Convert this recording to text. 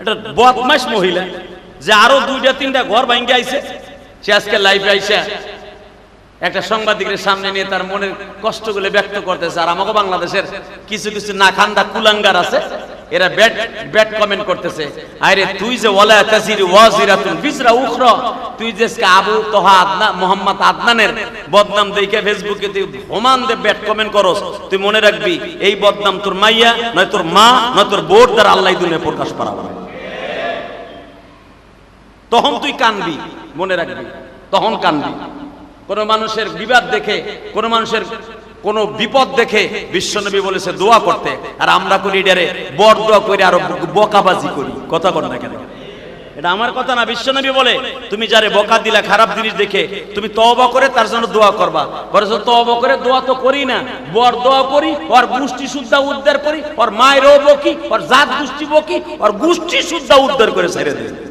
এটা বদমাস মহিলা। যে আরও দুইটা, তিনটা ঘর ভাঙ্গে আইছে, সে আজকে লাইফে আইসা একটা সাংবাদিকের সামনে নিয়ে তার মনের কষ্টগুলো ব্যক্ত করতেছে। আর আমাকে বাংলাদেশের কিছু কিছু নাখান্দা কুলাঙ্গার আছে, এরা ব্যাড ব্যাড কমেন্ট করতেছে। আরে তুই যে ওয়ালা তাসির ওয়াজিরাতুন বিজরা উখরা, তুই যে আবু তোহা আদনা, মোহাম্মদ আদনানের বদনাম দেখে ফেসবুকে তুই হোমান দে ব্যাড কমেন্ট করস। তুই মনে রাখবি, এই বদনাম তোর মাইয়া, নয় তোর মা, নয় তোর বোর দ্বারা আল্লাহ দুনিয়া প্রকাশ করাবে তখন তুই কানবি, মনে রাখবি, তখন কানবি। কোন মানুষের বিবাদ দেখে, কোন মানুষের কোন বিপদ দেখে বিশ্বনবী বলেছে, দোয়া করতে। আর আমরা করি এটারে বর দোয়া করে আরও বকাবাজি করি। কথা কর না কেন? এটা আমার কথা না, বিশ্বনবী বলে, তুমি যারে বকা দিলা, খারাপ জিনিস দেখে, তুমি তওবা করে তার জন্য দোয়া করবা। বরঞ্চ তওবা করে দোয়া তো করি না। বর দোয়া করি, ওর গোষ্ঠী শুদ্ধা উদ্ধার করি, ওর মায়েরও বকি ওর জাত গোষ্ঠী বকি, ওর গোষ্ঠী শুদ্ধা উদ্ধার করে ছেড়ে দিই